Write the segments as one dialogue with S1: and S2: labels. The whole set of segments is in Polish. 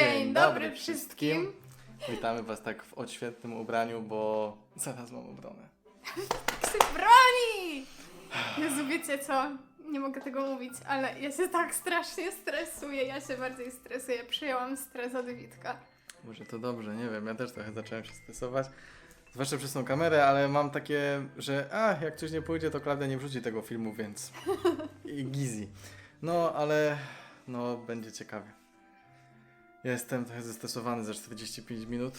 S1: Dzień dobry wszystkim.
S2: Witamy Was tak w odświetnym ubraniu, bo zaraz mam obronę.
S1: Ksy broni! Jezu, wiecie co? Nie mogę tego mówić, ale ja się tak strasznie stresuję. Ja się bardziej stresuję. Przyjęłam stres od Witka.
S2: Może to dobrze, nie wiem, ja też trochę zacząłem się stresować. Zwłaszcza przez tą kamerę, ale mam takie, że a, jak coś nie pójdzie, to Klaudia nie wrzuci tego filmu, więc gizi. No, ale no, będzie ciekawie. Jestem trochę zestresowany za 45 minut.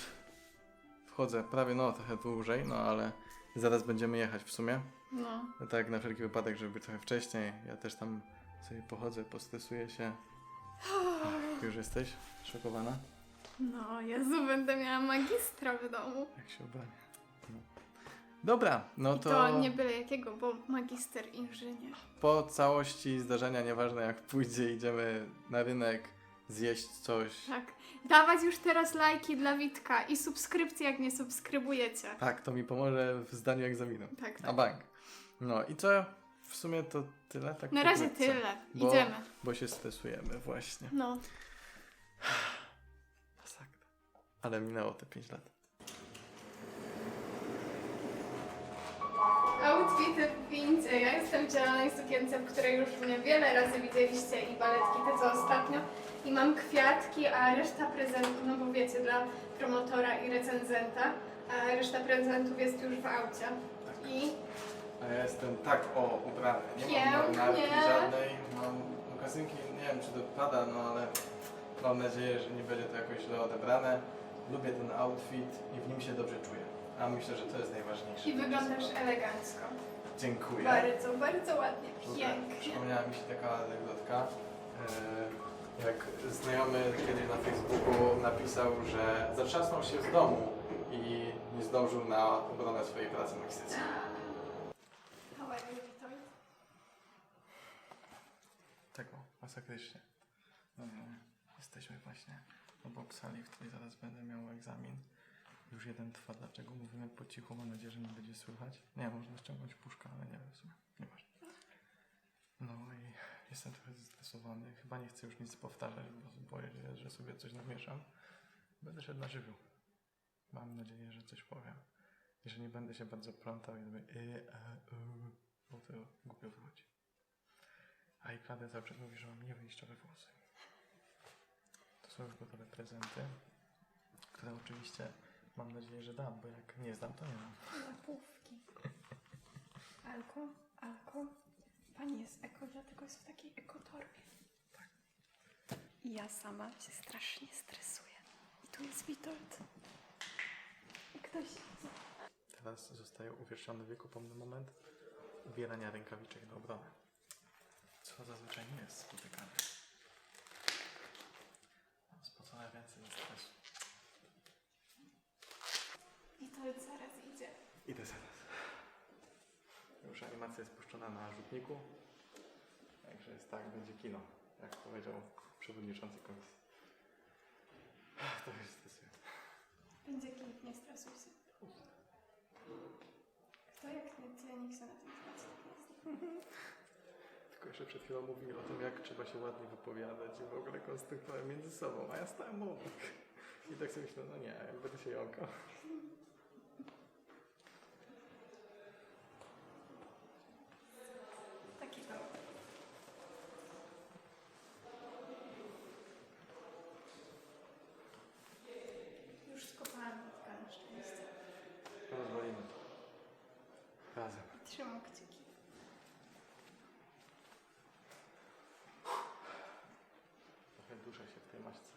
S2: Wchodzę prawie, no, trochę dłużej, no, ale zaraz będziemy jechać w sumie.
S1: No.
S2: Tak, na wszelki wypadek, żeby być trochę wcześniej. Ja też tam sobie pochodzę, postresuję się. Ach, już jesteś szokowana?
S1: No, Jezu, będę miała magistra w domu.
S2: Jak się obrania. No. Dobra, no
S1: I
S2: to,
S1: to nie byle jakiego, bo magister inżynier.
S2: po całości zdarzenia, nieważne jak pójdzie, idziemy na rynek zjeść coś.
S1: Tak. Dawać już teraz lajki dla Witka i subskrypcje, jak nie subskrybujecie.
S2: Tak, to mi pomoże w zdaniu egzaminu.
S1: Tak, tak.
S2: bank. No i co? W sumie to tyle. Tak
S1: Na razie
S2: pokrótce,
S1: tyle.
S2: Bo-
S1: Idziemy.
S2: Bo się stresujemy właśnie.
S1: No.
S2: Masakra. Ale minęło te 5 lat.
S1: Outfity w windzie. Ja jestem w zielonej sukience, w której już mnie wiele razy widzieliście i baletki, te co ostatnio. I mam kwiatki, a reszta prezentów, no bo wiecie, dla promotora i recenzenta, a reszta prezentów jest już w aucie. I
S2: A ja jestem tak o ubrany. Nie
S1: Pięknie.
S2: mam marynarki żadnej. Mam mokasynki, nie wiem czy dopada, no ale mam nadzieję, że nie będzie to jakoś źle odebrane. Lubię ten outfit i w nim się dobrze czuję. A myślę, że to jest najważniejsze.
S1: i wyglądasz elegancko.
S2: Dziękuję.
S1: Bardzo, bardzo ładnie, pięknie.
S2: Przypomniała mi się taka anegdotka. e, Jak znajomy kiedyś na Facebooku napisał, że zatrzasnął się w domu i nie zdążył na obronę swojej pracy
S1: Witold?
S2: Tak, o, masakrycznie. No, jesteśmy właśnie obok sali, w której zaraz będę miał egzamin. Już jeden trwa, dlaczego mówimy po cichu, mam nadzieję, że nie będzie słychać. Nie, można ściągnąć puszkę, ale nie wiem w sumie, nieważne. No i jestem trochę zestresowany, chyba nie chcę już nic powtarzać, bo boję się, że sobie coś namieszam. Będę szedł na żywioł. Mam nadzieję, że coś powiem. I że nie będę się bardzo plątał i robię y, e, y, bo to głupio wychodzi. A i Klaudia cały czas mówi, że mam niewyjściowe włosy. To są już gotowe prezenty, które oczywiście mam nadzieję, że dam, bo jak nie zdam, to nie dam.
S1: Łapówki. Alko, alko. Pani jest eko, dlatego jest w takiej ekotorbie. I ja sama się strasznie stresuję. I tu jest Witold. I ktoś...
S2: Teraz zostaje uwieczniony wiekopomny moment ubierania rękawiczek do obrony. Co zazwyczaj nie jest spotykane. Spocone ręce ze stresu.
S1: Witold zaraz idzie.
S2: Idę zaraz. Już animacja jest puszczona na rzutniku. Także jest tak, będzie kino, jak powiedział przewodniczący komisji. To się stresuje.
S1: Będzie klip, nie stresuj się. Kto jak nie ty, się na tym traci.
S2: Tylko jeszcze przed chwilą mówili o tym, jak trzeba się ładnie wypowiadać i w ogóle konstruktorem między sobą, a ja stałem obok. I tak sobie myślę, no nie, jak będę się jąkał.
S1: Taki to. Już skopałam Witka na szczęście.
S2: Rozwalimy. Razem.
S1: Trzymam kciuki.
S2: Trochę duszę się w tej maśce.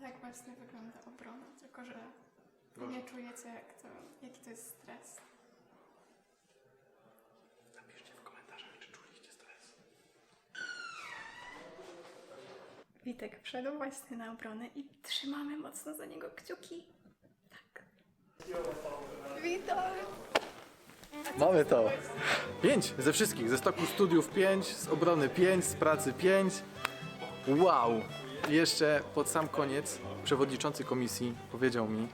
S1: Tak właśnie wygląda obrona, tylko że
S2: Gorzej.
S1: nie czujecie jak to, jaki to jest stres.
S2: Napiszcie w komentarzach, czy czuliście stres.
S1: Witek wszedł właśnie na obronę i trzymamy mocno za niego kciuki. Tak. Witaj!
S2: Mamy to. Pięć ze wszystkich. Ze stoku studiów pięć, z obrony pięć, z pracy pięć. Wow! I jeszcze pod sam koniec przewodniczący komisji powiedział mi,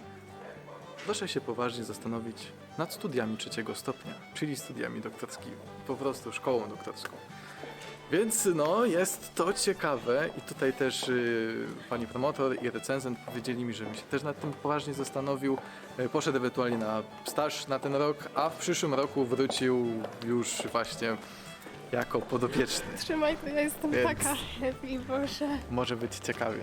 S2: proszę się poważnie zastanowić, nad studiami trzeciego stopnia, czyli studiami doktorskimi, po prostu szkołą doktorską. Więc no, jest to ciekawe i tutaj też y, pani promotor i recenzent powiedzieli mi, żebym się też nad tym poważnie zastanowił. Y, poszedł ewentualnie na staż na ten rok, a w przyszłym roku wrócił już właśnie jako podopieczny.
S1: Trzymaj, to ja jestem
S2: Więc-
S1: taka happy, Boże.
S2: Może być ciekawie.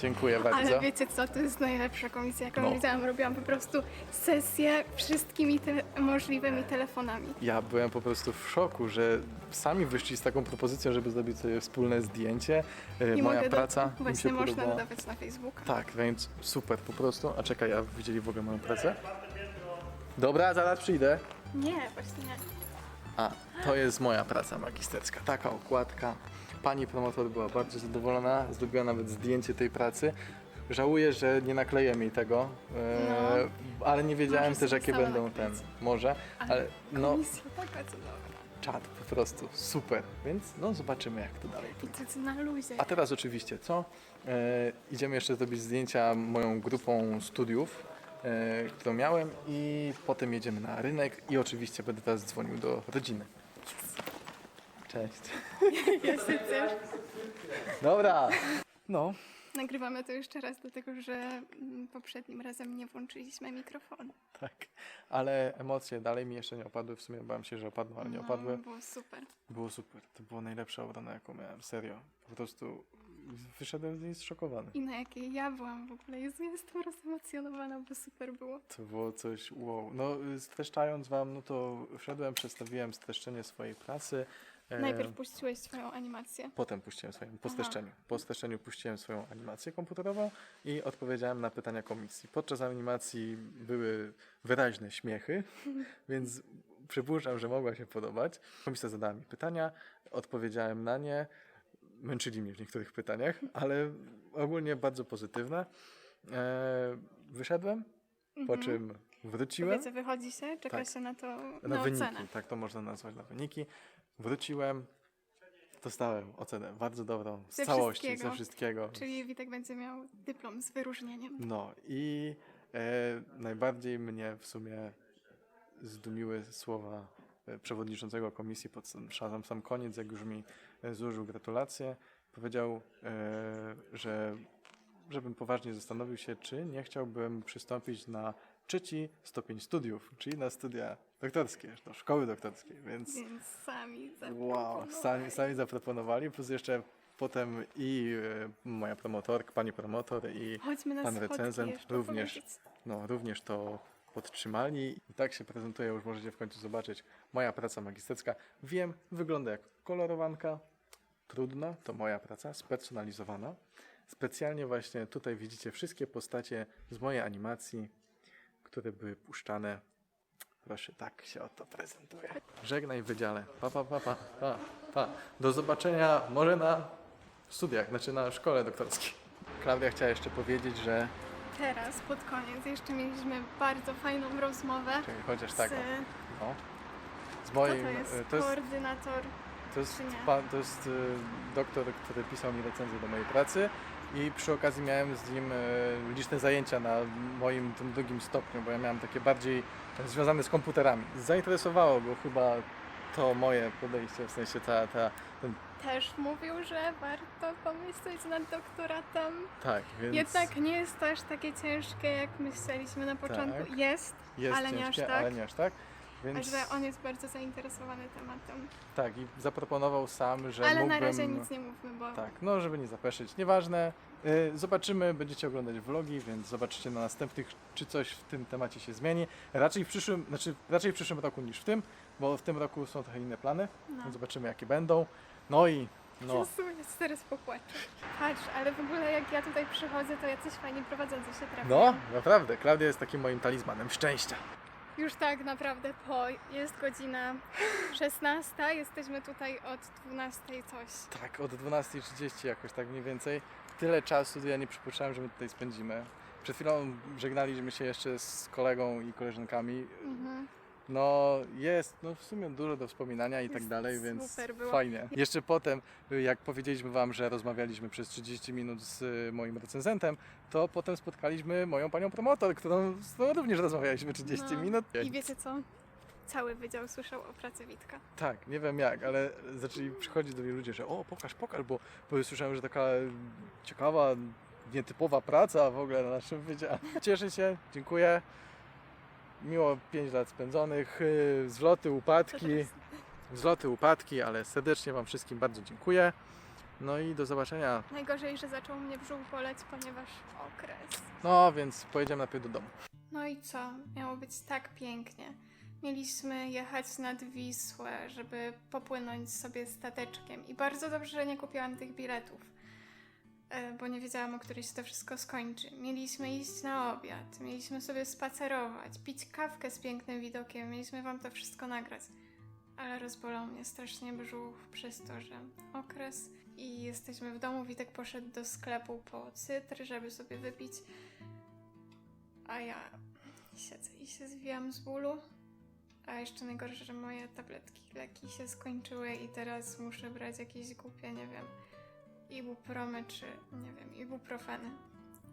S2: Dziękuję bardzo.
S1: Ale wiecie co, to jest najlepsza komisja, jaką
S2: No.
S1: widziałam. Robiłam po prostu sesję wszystkimi te możliwymi telefonami.
S2: Ja byłem po prostu w szoku, że sami wyszli z taką propozycją, żeby zrobić sobie wspólne zdjęcie. E,
S1: I
S2: Moja
S1: mogę do-
S2: praca im
S1: Właśnie
S2: się
S1: można
S2: podobała.
S1: dodawać na Facebooka.
S2: Tak, więc super po prostu. A czekaj, a widzieli w ogóle moją pracę? Dobra, zaraz przyjdę.
S1: Nie, właśnie nie.
S2: A, to jest moja praca magisterska. Taka okładka. Pani promotor była bardzo zadowolona, zrobiła nawet zdjęcie tej pracy. Żałuję, że nie nakleję jej tego, e, ale nie wiedziałem
S1: Może
S2: też, jakie będą ten.
S1: nakleić.
S2: Może,
S1: Ale
S2: ale no,
S1: Komisja taka cudowna.
S2: czad po prostu super. Więc no, zobaczymy, jak to dalej
S1: I na luzie.
S2: A teraz oczywiście co? E, idziemy jeszcze zrobić zdjęcia moją grupą studiów, e, którą miałem i potem jedziemy na rynek i oczywiście będę teraz dzwonił do rodziny. Cześć.
S1: Się cieszę.
S2: Dobra. No,
S1: Nagrywamy to jeszcze raz, dlatego że mm, poprzednim razem nie włączyliśmy mikrofonu.
S2: tak. Ale emocje dalej mi jeszcze nie opadły. W sumie bałem się, że opadną, ale nie
S1: No,
S2: opadły.
S1: Było super.
S2: Było super. To była najlepsza obrona, jaką miałem. Serio. Po prostu wyszedłem z niej zszokowany.
S1: I na jakiej ja byłam w ogóle. Jezu, ja jestem rozemocjonowana, bo super było.
S2: To było coś wow. No, y, streszczając wam, no to wszedłem, przedstawiłem streszczenie swojej pracy.
S1: Najpierw puściłeś swoją animację.
S2: Potem puściłem swoją, po
S1: Aha.
S2: streszczeniu. Po streszczeniu puściłem swoją animację komputerową i odpowiedziałem na pytania komisji. Podczas animacji były wyraźne śmiechy, więc przypuszczam, że mogła się podobać. Komisja zadała mi pytania, odpowiedziałem na nie. Męczyli mnie w niektórych pytaniach, ale ogólnie bardzo pozytywne. E, wyszedłem, po
S1: Mhm.
S2: czym wróciłem.
S1: Wiecie, wychodzi się, czeka
S2: Tak.
S1: się na to,
S2: na,
S1: na,
S2: wyniki,
S1: ocenę.
S2: tak to można nazwać na wyniki. Wróciłem, dostałem ocenę bardzo dobrą z
S1: Ze
S2: całości,
S1: wszystkiego.
S2: ze wszystkiego.
S1: Czyli Witek będzie miał dyplom z wyróżnieniem.
S2: No i e, najbardziej mnie w sumie zdumiły słowa e, przewodniczącego komisji pod sam, sam, koniec, jak już mi e, złożył gratulacje. Powiedział, e, że żebym poważnie zastanowił się, czy nie chciałbym przystąpić na trzeci stopień studiów, czyli na studia doktorskie, do szkoły doktorskiej, więc
S1: Więc sami
S2: wow,
S1: zaproponowali.
S2: sami, sami zaproponowali, plus jeszcze potem i e, moja promotorka, pani promotor i pan recenzent również. no, również to podtrzymali i tak się prezentuje, już możecie w końcu zobaczyć moja praca magisterska. Wiem, wygląda jak kolorowanka, trudna, to moja praca, spersonalizowana. Specjalnie właśnie tutaj widzicie wszystkie postacie z mojej animacji, które były puszczane. Proszę, tak się oto prezentuje. Żegnaj w wydziale. Pa, pa, pa, pa, pa, pa. Do zobaczenia może na studiach, znaczy na szkole doktorskiej. Klaudia chciała jeszcze powiedzieć, że
S1: Teraz, pod koniec, jeszcze mieliśmy bardzo fajną rozmowę
S2: Czekaj, chociaż tak.
S1: z...
S2: No. Z
S1: Kto
S2: moim.
S1: to jest?
S2: e, To jest,
S1: Koordynator.
S2: to jest, to jest e, doktor, który pisał mi recenzję do mojej pracy i przy okazji miałem z nim e, liczne zajęcia na moim tym drugim stopniu, bo ja miałem takie bardziej związane z komputerami. Zainteresowało go chyba to moje podejście, w sensie ta, ta ten,
S1: Też mówił, że warto pomyśleć nad doktoratem.
S2: tak, więc
S1: Jednak nie jest to aż takie ciężkie, jak myśleliśmy na początku.
S2: Tak.
S1: Jest,
S2: jest
S1: ale nie
S2: ciężkie,
S1: aż tak.
S2: ale nie aż tak. Więc
S1: że on jest bardzo zainteresowany tematem.
S2: tak, i zaproponował sam, że
S1: ale
S2: mógłbym...
S1: na razie nic nie mówmy, bo
S2: Tak, no żeby nie zapeszyć, nieważne. Y, Zobaczymy, będziecie oglądać vlogi, więc zobaczycie na następnych, czy coś w tym temacie się zmieni. Raczej w przyszłym, znaczy raczej w przyszłym roku niż w tym, bo w tym roku są trochę inne plany,
S1: no.
S2: więc zobaczymy jakie będą. No i no,
S1: ja się teraz popłaczę. Patrz, ale w ogóle jak ja tutaj przychodzę, to jacyś fajni prowadzący się trafiają.
S2: no naprawdę, Klaudia jest takim moim talizmanem szczęścia.
S1: Już tak naprawdę po, jest godzina 16, jesteśmy tutaj od 12 coś.
S2: Tak, od 12.30 jakoś tak mniej więcej. Tyle czasu ja nie przypuszczałem, że my tutaj spędzimy. Przed chwilą żegnaliśmy się jeszcze z kolegą i koleżankami.
S1: Mhm.
S2: No jest no w sumie dużo do wspominania i tak
S1: Jest
S2: dalej, więc
S1: super było.
S2: fajnie. Jeszcze potem, y, jak powiedzieliśmy Wam, że rozmawialiśmy przez 30 minut z y, moim recenzentem, to potem spotkaliśmy moją panią promotor, którą, z którą również rozmawialiśmy 30
S1: No.
S2: minut.
S1: I wiecie co? Cały wydział słyszał o pracy Witka.
S2: Tak, nie wiem jak, ale zaczęli przychodzić do mnie ludzie, że o, pokaż, pokaż, bo, bo słyszałem, że taka ciekawa, nietypowa praca w ogóle na naszym wydziale. Cieszę się, dziękuję. Miło 5 lat spędzonych, yy, wzloty, upadki, wzloty, upadki, ale serdecznie Wam wszystkim bardzo dziękuję. No i do zobaczenia.
S1: Najgorzej, że zaczął mnie brzuch boleć, ponieważ okres.
S2: No więc pojedziemy najpierw do domu.
S1: No i co? Miało być tak pięknie. Mieliśmy jechać nad Wisłę, żeby popłynąć sobie stateczkiem. I bardzo dobrze, że nie kupiłam tych biletów, bo nie wiedziałam, o której się to wszystko skończy. Mieliśmy iść na obiad, mieliśmy sobie spacerować, pić kawkę z pięknym widokiem, mieliśmy wam to wszystko nagrać. Ale rozbolał mnie strasznie brzuch przez to, że okres i jesteśmy w domu. Witek poszedł do sklepu po cytr, żeby sobie wypić. A ja siedzę i się zwijam z bólu. A jeszcze najgorsze, że moje tabletki, leki się skończyły i teraz muszę brać jakieś głupie, nie wiem, ibupromy czy, nie wiem, ibuprofeny,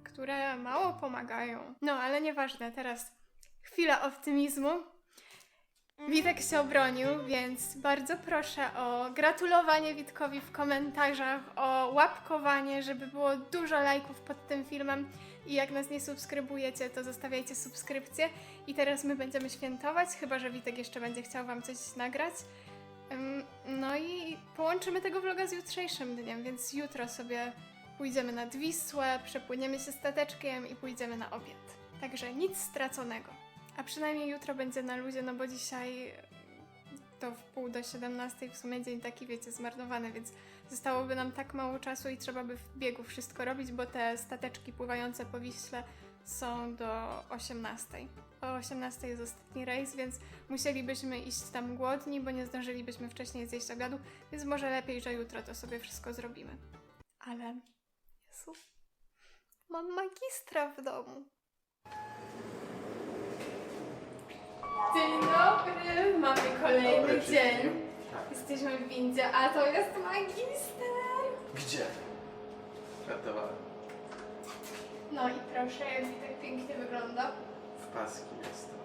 S1: które mało pomagają. No, ale nieważne, teraz chwila optymizmu. Witek się obronił, więc bardzo proszę o gratulowanie Witkowi w komentarzach, o łapkowanie, żeby było dużo lajków pod tym filmem. I jak nas nie subskrybujecie, to zostawiajcie subskrypcję. I teraz my będziemy świętować, chyba że Witek jeszcze będzie chciał Wam coś nagrać. No i połączymy tego vloga z jutrzejszym dniem, więc jutro sobie pójdziemy nad Wisłę, przepłyniemy się stateczkiem i pójdziemy na obiad. Także nic straconego. A przynajmniej jutro będzie na luzie, no bo dzisiaj to w pół do 17 w sumie dzień taki, wiecie, zmarnowany, więc zostałoby nam tak mało czasu i trzeba by w biegu wszystko robić, bo te stateczki pływające po Wiśle są do 18. O 18 jest ostatni rejs, więc musielibyśmy iść tam głodni, bo nie zdążylibyśmy wcześniej zjeść obiadu, więc może lepiej, że jutro to sobie wszystko zrobimy. Ale... Jezu... Mam magistra w domu. Dzień dobry! Mamy kolejny dzień. Jesteśmy w windzie, a to jest magister!
S2: Gdzie? Żartowałem.
S1: No i proszę, jak tak pięknie wygląda.
S2: W paski jest to.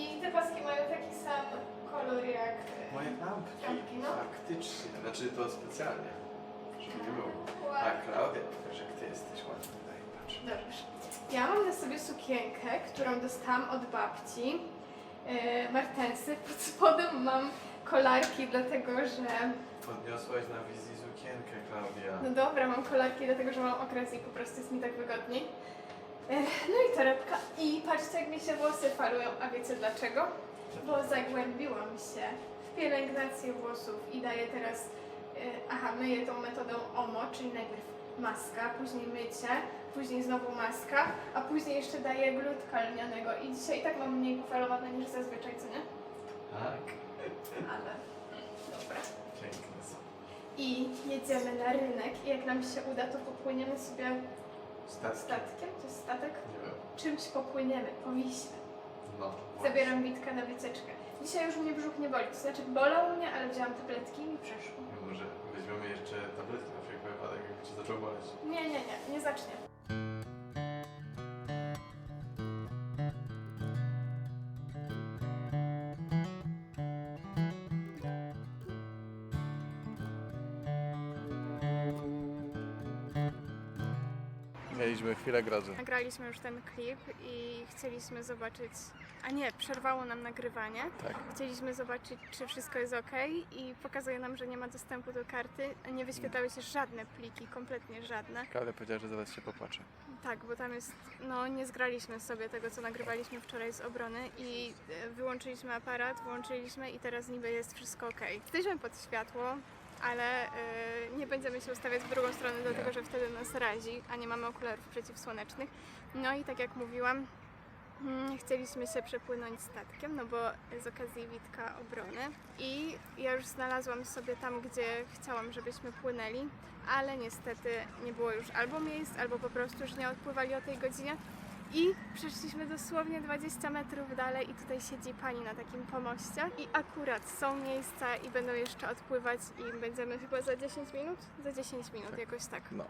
S1: I te paski mają taki sam kolor jak...
S2: Moje lampki.
S1: Lampki, no.
S2: Faktycznie. Znaczy to specjalnie. Żeby nie było. A
S1: Ładnie.
S2: Klaudia, pokaż jak ty jesteś ładny. Daj, patrz.
S1: Dobrze. Ja mam na sobie sukienkę, którą dostałam od babci. Yy, martensy. Pod spodem mam kolarki, dlatego że...
S2: Podniosłaś na wizji sukienkę, Klaudia.
S1: No dobra, mam kolarki, dlatego że mam okres i po prostu jest mi tak wygodniej. No i torebka. I patrzcie, jak mi się włosy falują. A wiecie dlaczego? Bo zagłębiłam się w pielęgnację włosów i daję teraz, e, aha, myję tą metodą OMO, czyli najpierw maska, później mycie, później znowu maska, a później jeszcze daję glutka lnianego i dzisiaj i tak mam mniej pofalowane niż zazwyczaj, co nie?
S2: Tak.
S1: Ale dobra.
S2: Piękne są.
S1: I jedziemy na rynek i jak nam się uda, to popłyniemy sobie
S2: Statki.
S1: statkiem, to jest statek?
S2: Nie wiem.
S1: Czymś popłyniemy, po Wiśle.
S2: No.
S1: Zabieram Witka na wycieczkę. Dzisiaj już mnie brzuch nie boli, to znaczy bolał mnie, ale wzięłam tabletki i przeszło.
S2: Może weźmiemy jeszcze tabletki na wszelki wypadek, jakby cię zaczął boleć.
S1: Nie, nie, nie, nie zacznie.
S2: Mieliśmy chwilę grozy.
S1: Nagraliśmy już ten klip i chcieliśmy zobaczyć. A nie, przerwało nam nagrywanie.
S2: Tak.
S1: Chcieliśmy zobaczyć, czy wszystko jest ok i pokazuje nam, że nie ma dostępu do karty. Nie wyświetlały się żadne pliki, kompletnie żadne.
S2: Klaudia powiedziała, że zaraz się popłacze.
S1: Tak, bo tam jest, no nie zgraliśmy sobie tego, co nagrywaliśmy wczoraj z obrony i e, wyłączyliśmy aparat, włączyliśmy i teraz niby jest wszystko ok. Jesteśmy pod światło, ale e, nie będziemy się ustawiać w drugą stronę, dlatego że wtedy nas razi, a nie mamy okularów przeciwsłonecznych. No i tak jak mówiłam, mm, chcieliśmy się przepłynąć statkiem, no bo z okazji Witka Obrony i ja już znalazłam sobie tam, gdzie chciałam, żebyśmy płynęli, ale niestety nie było już albo miejsc, albo po prostu już nie odpływali o tej godzinie. I przeszliśmy dosłownie 20 metrów dalej i tutaj siedzi pani na takim pomoście. I akurat są miejsca i będą jeszcze odpływać i będziemy chyba za 10 minut? Za 10 minut,
S2: Tak.
S1: jakoś tak.
S2: No.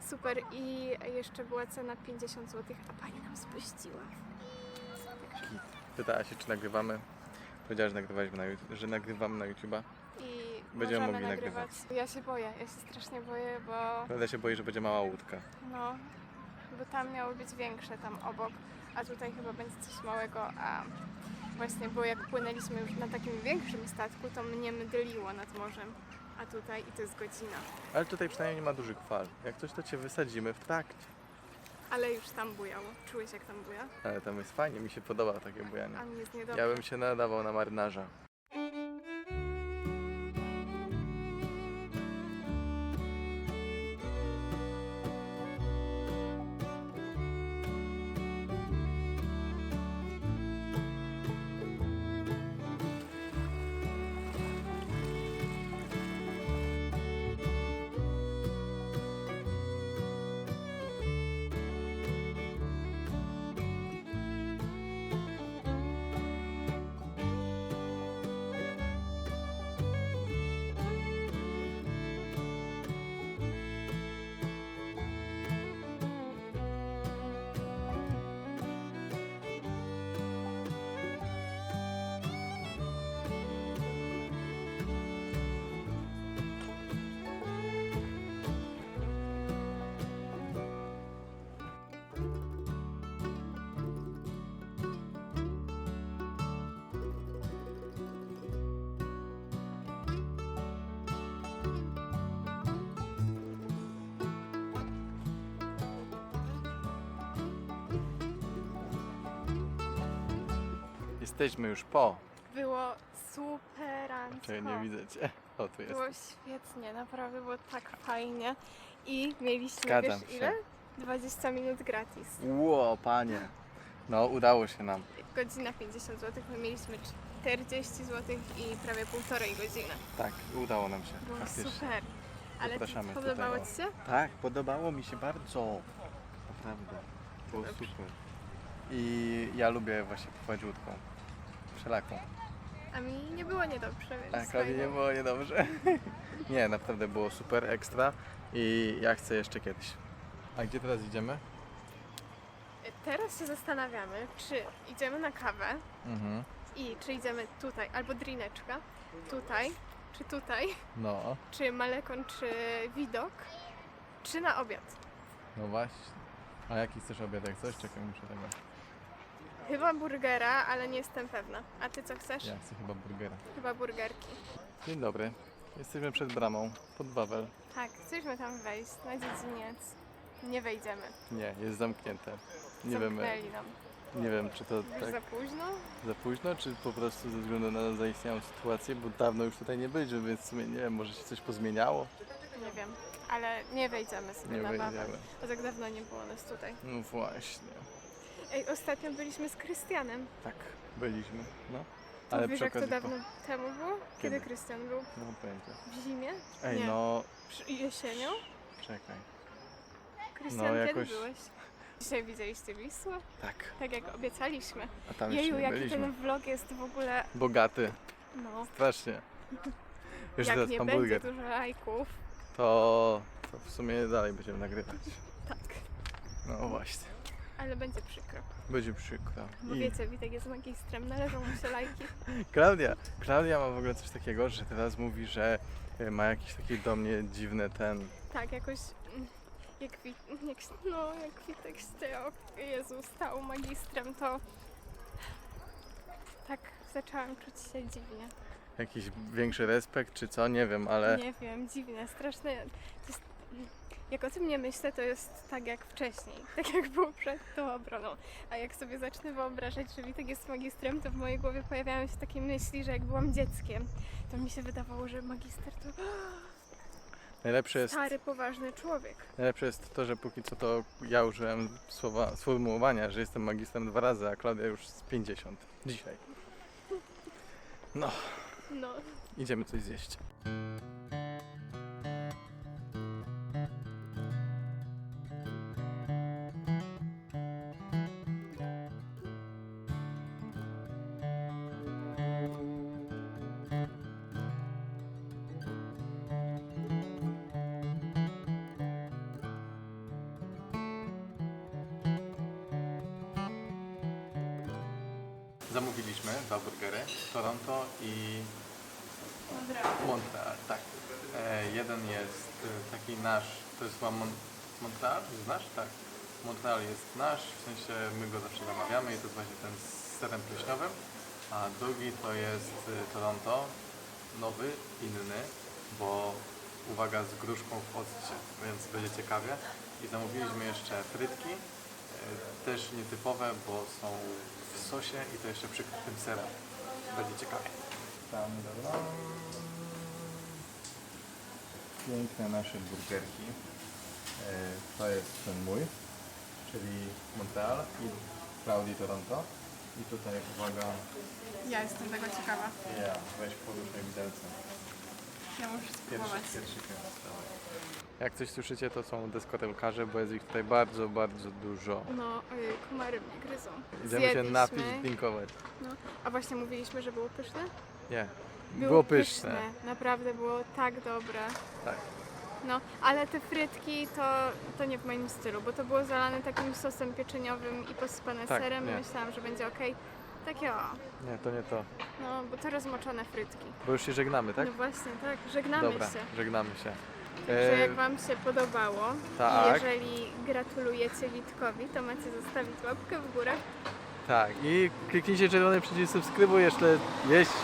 S1: Super i jeszcze była cena 50 zł, a pani nam spuściła. Także.
S2: Pytała się, czy nagrywamy. Powiedziała, że, nagrywaliśmy na, YouTube- że nagrywamy na YouTube'a.
S1: I
S2: Będziemy mogli
S1: nagrywać. Ja się boję, ja się strasznie boję, bo
S2: Prawda się boi, że będzie mała łódka.
S1: no, bo tam miały być większe tam obok, a tutaj chyba będzie coś małego, a właśnie, bo jak płynęliśmy już na takim większym statku, to mnie mdliło nad morzem, a tutaj i to jest godzina.
S2: Ale tutaj przynajmniej nie ma dużych fal. Jak coś, to cię wysadzimy w trakcie.
S1: Ale już tam bujało. Czułeś jak tam buja?
S2: Ale tam jest fajnie, mi się podoba takie bujanie.
S1: A mi jest niedobrze.
S2: Ja bym się nadawał na marynarza. Jesteśmy już po.
S1: Było superancko.
S2: Czekaj, nie widzę cię. O, tu jest.
S1: Było świetnie, naprawdę było tak fajnie. I mieliśmy,
S2: Zgadzam
S1: wiesz
S2: się.
S1: ile? 20 minut gratis.
S2: Ło, panie. No, udało się nam.
S1: Godzina 50 zł, my mieliśmy 40 zł i prawie półtorej godziny.
S2: Tak, udało nam się.
S1: Było
S2: Faktycznie.
S1: super. Ale
S2: Zapraszamy
S1: podobało
S2: tutaj,
S1: Ci się?
S2: Tak, podobało mi się bardzo. Naprawdę. Było super. I ja lubię właśnie pływać łódką. Wszelaką.
S1: A mi nie było niedobrze, więc
S2: A Klaudii nie
S1: fajnie.
S2: było niedobrze. nie, naprawdę było super, ekstra. I ja chcę jeszcze kiedyś. A gdzie teraz idziemy?
S1: Teraz się zastanawiamy, czy idziemy na kawę
S2: Mhm.
S1: i czy idziemy tutaj, albo drineczka, tutaj, czy tutaj,
S2: No,
S1: czy Malekon, czy Widok, czy na obiad.
S2: no właśnie. A jaki chcesz obiad? Jak coś? Czekaj, muszę tego.
S1: Chyba burgera, ale nie jestem pewna. A ty co chcesz?
S2: Ja chcę chyba burgera.
S1: Chyba burgerki.
S2: Dzień dobry. Jesteśmy przed bramą, pod Wawel.
S1: Tak, chcemy tam wejść na dziedziniec. Nie wejdziemy.
S2: Nie, jest zamknięte. Nie
S1: Zamknęli nam.
S2: nie wiem, czy to
S1: Już
S2: tak
S1: za późno?
S2: za późno, czy po prostu ze względu na zaistniałą sytuację, bo dawno już tutaj nie byliśmy, więc w sumie nie wiem, może się coś pozmieniało?
S1: Nie wiem. Ale nie wejdziemy sobie
S2: Nie
S1: na bawę.
S2: wiedziałem.
S1: Bo tak dawno nie było nas tutaj.
S2: No właśnie.
S1: Ej, ostatnio byliśmy z Krystianem.
S2: Tak, byliśmy, no.
S1: To
S2: Ale
S1: wiesz,
S2: przy
S1: jak to
S2: okazji...
S1: dawno temu było? Kiedy
S2: Kiedy?
S1: Krystian był?
S2: Po... No pojęcia.
S1: W zimie?
S2: Ej,
S1: Nie.
S2: no,
S1: Przy- Jesienią?
S2: czekaj.
S1: Krystian,
S2: No,
S1: kiedy
S2: jakoś-
S1: byłeś? Dzisiaj widzieliście Wisłę?
S2: Tak,
S1: Tak jak obiecaliśmy.
S2: a tam
S1: Jeju,
S2: jeszcze nie
S1: jaki
S2: byliśmy.
S1: ten vlog jest w ogóle...
S2: Bogaty,
S1: No,
S2: strasznie. Jeszcze
S1: jak
S2: teraz
S1: nie
S2: hamburger.
S1: będzie dużo lajków.
S2: To, to w sumie dalej będziemy nagrywać.
S1: Tak.
S2: No właśnie.
S1: Ale będzie przykro.
S2: Będzie przykro.
S1: Bo
S2: I
S1: wiecie, Witek jest magistrem, należą mu się lajki.
S2: Klaudia, Klaudia ma w ogóle coś takiego, że teraz mówi, że e, ma jakieś takie do mnie dziwne ten...
S1: Tak, jakoś mm, jak, jak, no, jak Witek się, Jezu, stał magistrem, to tak zaczęłam czuć się dziwnie.
S2: Jakiś większy respekt czy co, nie wiem, ale
S1: Nie wiem, dziwne, straszne. To jest, jak o tym nie myślę, to jest tak jak wcześniej, tak jak było przed tą obroną. A jak sobie zacznę wyobrażać, że Witek jest magistrem, to w mojej głowie pojawiają się takie myśli, że jak byłam dzieckiem, to mi się wydawało, że magister to
S2: najlepsze jest,
S1: stary, poważny człowiek.
S2: najlepsze jest to, że póki co to ja użyłem słowa, sformułowania, że jestem magistrem dwa razy, a Klaudia już z 50. Dzisiaj. No,
S1: No,
S2: idziemy coś zjeść. Zamówiliśmy dwa burgery, Toronto i Montreal, tak. E, jeden jest e, taki nasz, to jest chyba Mon Montreal, jest nasz? Tak. Montreal jest nasz, w sensie my go zawsze zamawiamy i to jest właśnie ten z serem pleśniowym, a drugi to jest e, Toronto, nowy, inny, bo uwaga z gruszką w occie, więc będzie ciekawie. I zamówiliśmy jeszcze frytki, też nietypowe, bo są w sosie i to jeszcze przykrytym serem. Będzie ciekawie. Tam, Piękne nasze burgerki. E, To jest ten mój, czyli Montreal i Claudii Toronto. I tutaj uwaga,
S1: Ja jestem tego ciekawa.
S2: ja, weź poruszaj widelcem.
S1: Ja muszę
S2: Pierwszy,
S1: spróbować.
S2: pierwszy kwiat. Jak coś słyszycie, to są deskotelkarze, bo jest ich tutaj bardzo, bardzo dużo.
S1: No, ojej, komary mnie gryzą.
S2: Idziemy się
S1: Zjedliśmy.
S2: napić, drinkować.
S1: No, a właśnie mówiliśmy, że było pyszne?
S2: Nie, było, pyszne.
S1: Naprawdę było tak dobre.
S2: Tak.
S1: No, ale te frytki to, to nie w moim stylu, bo to było zalane takim sosem pieczeniowym i posypane
S2: Tak,
S1: serem.
S2: nie.
S1: Myślałam, że będzie ok. Takie o,
S2: Nie, to nie to.
S1: no, bo to rozmoczone frytki.
S2: Bo już się żegnamy, tak?
S1: No właśnie, tak, żegnamy
S2: Dobra,
S1: się.
S2: żegnamy się.
S1: Także
S2: E,
S1: jak Wam się podobało
S2: tak.
S1: i jeżeli gratulujecie Witkowi, to macie zostawić łapkę w górę.
S2: Tak, i kliknijcie czerwony przycisk subskrybuj, jeszcze, jeśli,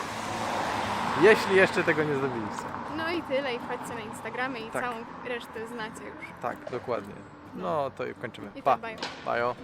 S2: jeśli jeszcze tego nie zrobiliście.
S1: No i tyle, i wchodźcie na Instagramy i
S2: Tak.
S1: całą resztę znacie już.
S2: Tak, dokładnie. No to kończymy.
S1: I
S2: Pa,
S1: to bye.
S2: bajo.